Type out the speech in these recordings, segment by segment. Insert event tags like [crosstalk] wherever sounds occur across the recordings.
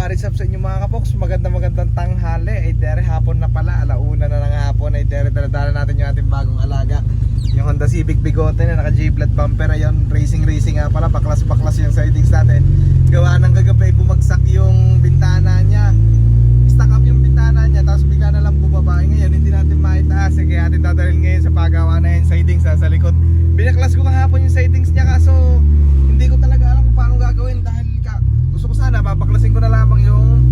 what is up sa inyo mga kapoks? Maganda magandang tanghali. Ay dere hapon na pala. Alauna na ng hapon. Ay dere daladala natin yung ating bagong alaga. Yung Honda Civic Bigote na naka J-Blood bumper. Ayun, racing racing nga pala. Baklas baklas yung sidings natin. Gawa ng kagabi bumagsak yung bintana niya. Stuck up yung bintana niya. Tapos bigla na lang bumaba. Ay, Ngayon hindi natin maitaas. Eh, kaya atin dadalhin ngayon sa pagawa na yung sidings ha, sa likod. Binaklas ko kahapon yung sidings niya kaso hindi ko talaga alam kung paano gagawin dahil gusto ko na lamang yung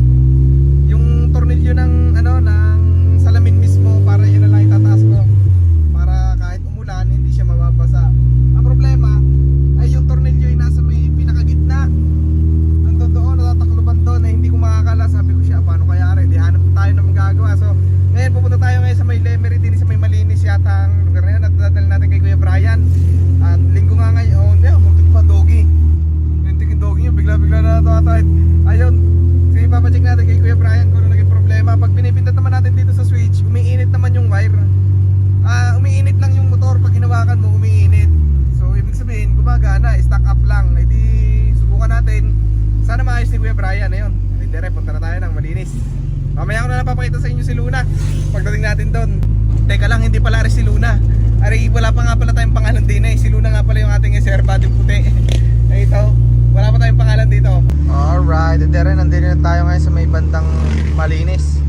gumagana, stack up lang. E di, subukan natin. Sana maayos ni Kuya Brian, ayun. Ay, dire, punta na tayo ng malinis. Mamaya ko na papakita sa inyo si Luna pagdating natin doon. Teka lang, hindi pala rin si Luna. Ari, wala pa nga pala tayong pangalan din eh. Si Luna nga pala yung ating SR body puti. [laughs] Ay, ito. Wala pa tayong pangalan dito. Alright, dire, nandito na tayo ngayon sa may bandang malinis.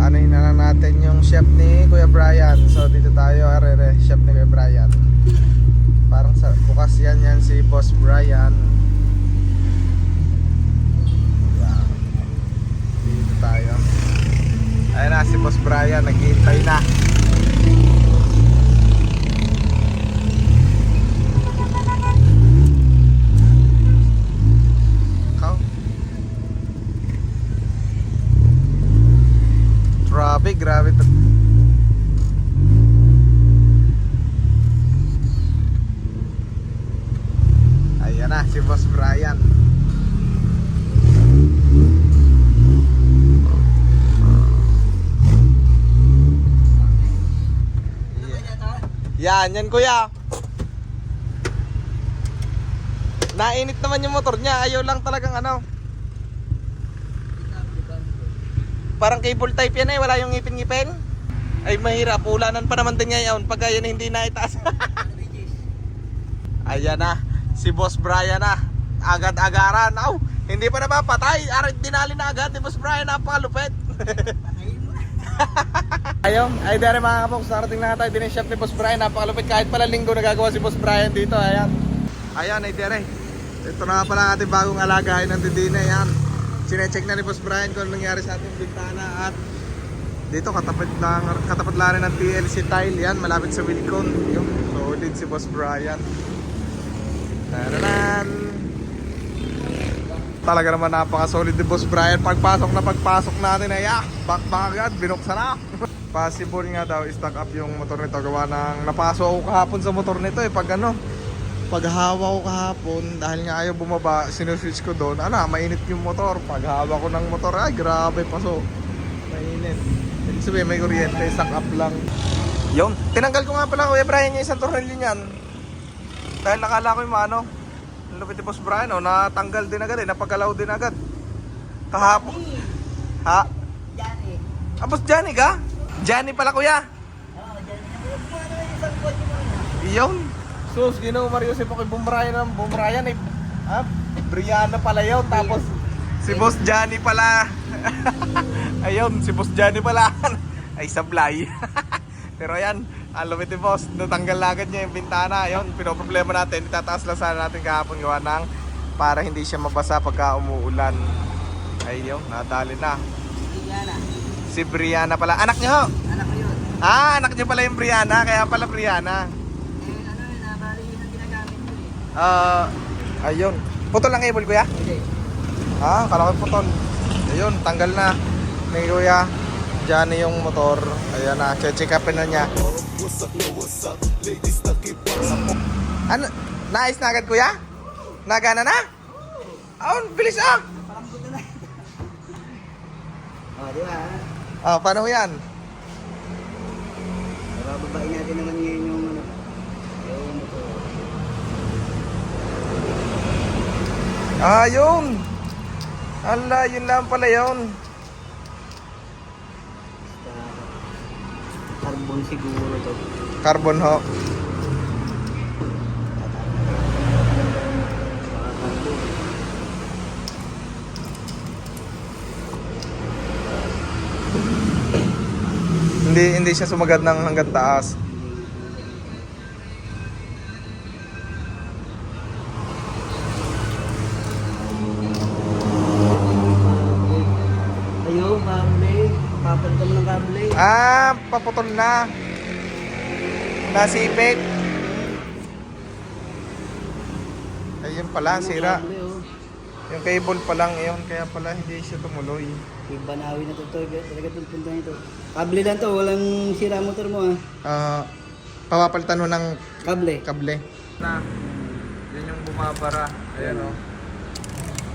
Ano na lang natin yung chef ni Kuya Brian. So dito tayo, arere, chef ni Kuya Brian. Parang sa bukas yan yan si Boss Brian. Yan. Dito tayo. Ayun na si Boss Brian, naghihintay na. Ikaw? Grabe, grabe to. Ayan na, si Boss Brian. Yan, yan kuya. Nainit naman yung motor niya, ayaw lang talagang ano. Parang cable type yan eh, wala yung ngipin-ngipin. Ay mahirap, ulanan pa naman din ngayon pag yan hindi na itaas. [laughs] Ayan na, si Boss Brian na. Agad-agaran. Aw, hindi pa napapatay. Arit dinali na agad ni Boss Brian, napakalupit. [laughs] Ayun, ay dere mga kapoks, narating na tayo din yung shop ni Boss Brian. Napakalupit kahit pala linggo nagagawa si Boss Brian dito. Ayan. Ayan, ay dere. Ito na pala ang ating bagong alagahin ng Didina. Ayan. Sinecheck na ni Boss Brian kung nangyari sa ating bintana at dito katapat lang katapat lang rin ng TLC tile yan malapit sa Wilcon yung solid si Boss Brian Taranan talaga naman napaka solid ni Boss Brian. Pagpasok na pagpasok natin ay ah back back agad binuksan na. [laughs] Possible nga daw stock up yung motor nito. Gawa ng napasok ako kahapon sa motor nito eh pag ano paghawa ko kahapon dahil nga ayaw bumaba sinuswitch ko doon ano mainit yung motor. Paghawa ko ng motor ay grabe paso. Mainit. Sabihin may kuryente stock up lang. Yun. Tinanggal ko nga pala kuya Brian yung isang tornilyo niyan dahil nakala ko yung ano ang lupit ni Boss Brian oh, natanggal din agad eh napagalaw din agad kahapon ha Johnny. ah Boss Johnny ka? Johnny pala kuya Oo, Johnny. Mo. Iyon. Sus, ginoo Mario si Pokoy Bumrayan ng Bumrayan ay ah, Brianna pala yun. Tapos si Boss Johnny pala. [laughs] Ayun, si Boss Johnny pala [laughs] ay sablay. [laughs] Pero ayan, ang lumit ni Boss, natanggal agad niya yung bintana. Ayun, pinoproblema natin, itataas lang sana natin kahapon gawa ng para hindi siya mabasa pagka umuulan. Ayun, nadali na. Indiana. Si Brianna pala. Anak niyo? Anak ko yun. Ah, anak niyo pala yung Brianna, kaya pala Brianna. Eh, ano yun, ah, bali yun ang ginagamit ko eh. Ah, ayun. Putol lang cable kuya? Hindi. Ah, kala ko putol. Ayun, tanggal na. Ni kuya. Diyan yung motor. Ayan na, check upin na niya. Ano? Nice na agad kuya? Nagana na? Ah, bilis ah! Parang buto na. oh, di ba? Ah, paano yan? Bababain natin naman ngayon yung ano. Yung motor. Ah, yun. Ala, yun lang pala yun. Carbon siguro to. Carbon ho. Hindi hindi siya sumagad ng hanggang taas. Paputol na. Nasipit. Ayun pala, sira. oh. Yung cable pa lang yun, kaya pala hindi siya tumuloy. Yung banawi na to, to talaga itong punta nito. Kable lang to, walang sira motor mo ah. Ah, papapalitan mo ng Kable. kable. Na, yun yung bumabara. Ayan o.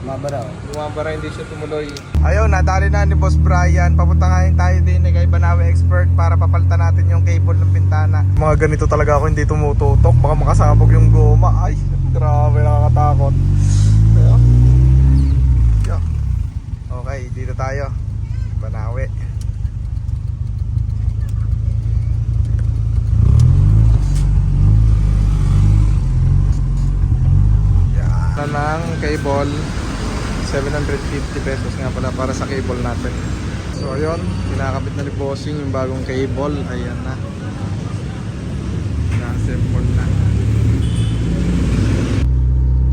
Mabara oh. Bumabara, hindi siya tumuloy. Ayun, nadali na ni Boss Brian. Papunta nga tayo din eh, kay Banawe Expert para papalitan natin yung cable ng bintana. Mga ganito talaga ako hindi tumututok. Baka makasabog yung goma. Ay, grabe, nakakatakot. Ayun. Yo. Okay, dito tayo. Banawe. Yan. ng cable. 750 pesos nga pala para sa cable natin. So ayun, kinakabit na ni Bossing yung bagong cable. Ayan na. Na-assemble na.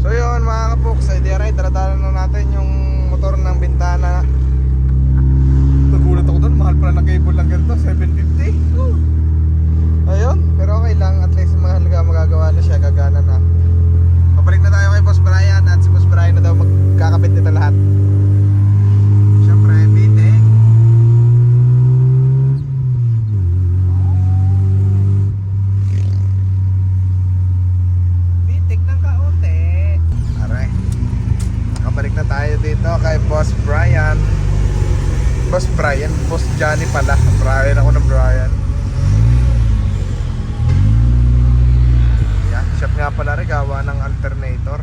So yun mga kapoks, ay diaray, daladala na natin yung motor ng bintana. Nagulat ako doon, mahal pala na cable lang ganito, 750. Woo! Ayun, pero okay lang, at least mahal ka magagawa na siya, gagana na. Pabalik na tayo kay Boss Brian at si Boss Brian na daw magkakabit nito lahat. Siyempre, bitik. Bitik ng kaunti. Aray. Nakabalik na tayo dito kay Boss Brian. Boss Brian? Boss Johnny pala. Brian ako ng Brian. Yan, shop nga pala rin gawa ng alternator.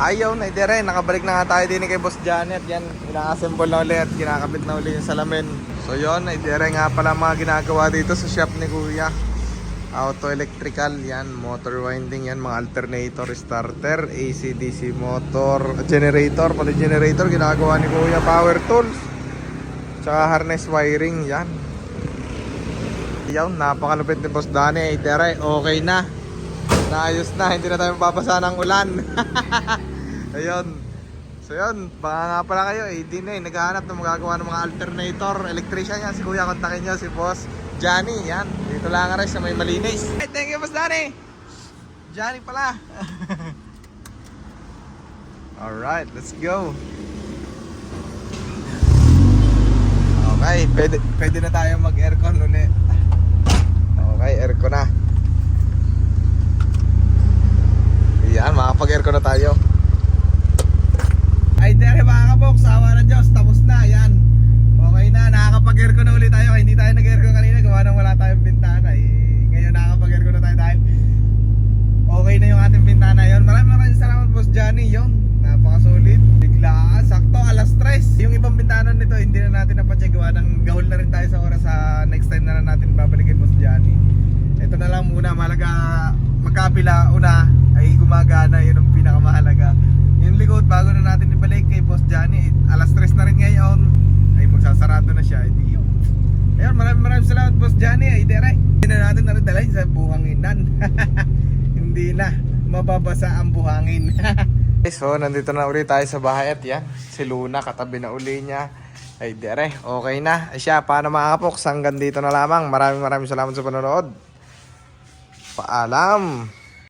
Ayaw na, rin. Nakabalik na nga tayo din kay Boss Janet. Yan, ina-assemble na ulit. Kinakabit na ulit yung salamin. So yon, rin nga pala mga ginagawa dito sa shop ni Kuya. Auto electrical, yan, motor winding, yan, mga alternator, starter, AC, DC motor, generator, pati generator, ginagawa ni Kuya, power tools, tsaka harness wiring, yan. Yan, napakalupit ni Boss Danny. Ay, tere, okay na. Naayos na, hindi na tayo mapapasa ng ulan. [laughs] Ayun. So yun, baka nga pala kayo, eh, di na eh, naghahanap ng magagawa ng mga alternator, electrician yan, si Kuya, kontakin nyo, si Boss Johnny, yan. Dito lang rin sa may malinis. Hey, thank you, Boss Danny. Johnny pala. [laughs] Alright, let's go. Okay, pwede, pwede na tayo mag-aircon ulit. Okay, aircon na. Yan, makapag-aircon na tayo. Ay, dere mga kaboks, awa ng Diyos, tapos na, yan. Okay na, nakakapag-aircon na ulit tayo. Hindi tayo nag-aircon kanina, gawa nang wala tayong bintana. Eh, ngayon nakakapag-aircon na tayo dahil okay na yung ating bintana yon. Maraming maraming salamat, Boss Johnny. Yon, napaka-solid. Biglaan, sakto, alas 3. Yung ibang bintana nito, hindi na natin napacheck gawa ng gahol na rin tayo sa oras sa next time na lang natin babalikin, Boss Johnny. Ito na lang muna, mahalaga magkabila una ay gumagana, yun ang pinakamahalaga. Yung likod, bago na natin ibalik kay Boss Johnny, eh, alas 3 na rin ngayon, ay magsasarado na siya, hindi yun. Ayun, maraming maraming salamat Boss Johnny, ay dere. Hindi na natin naridalay sa buhanginan. [laughs] hindi na, mababasa ang buhangin. [laughs] so, nandito na ulit tayo sa bahay at yan, si Luna, katabi na uli niya. Ay dere, okay na. Ay siya, paano mga kapoks, hanggang dito na lamang. Maraming maraming salamat sa panonood. Paalam!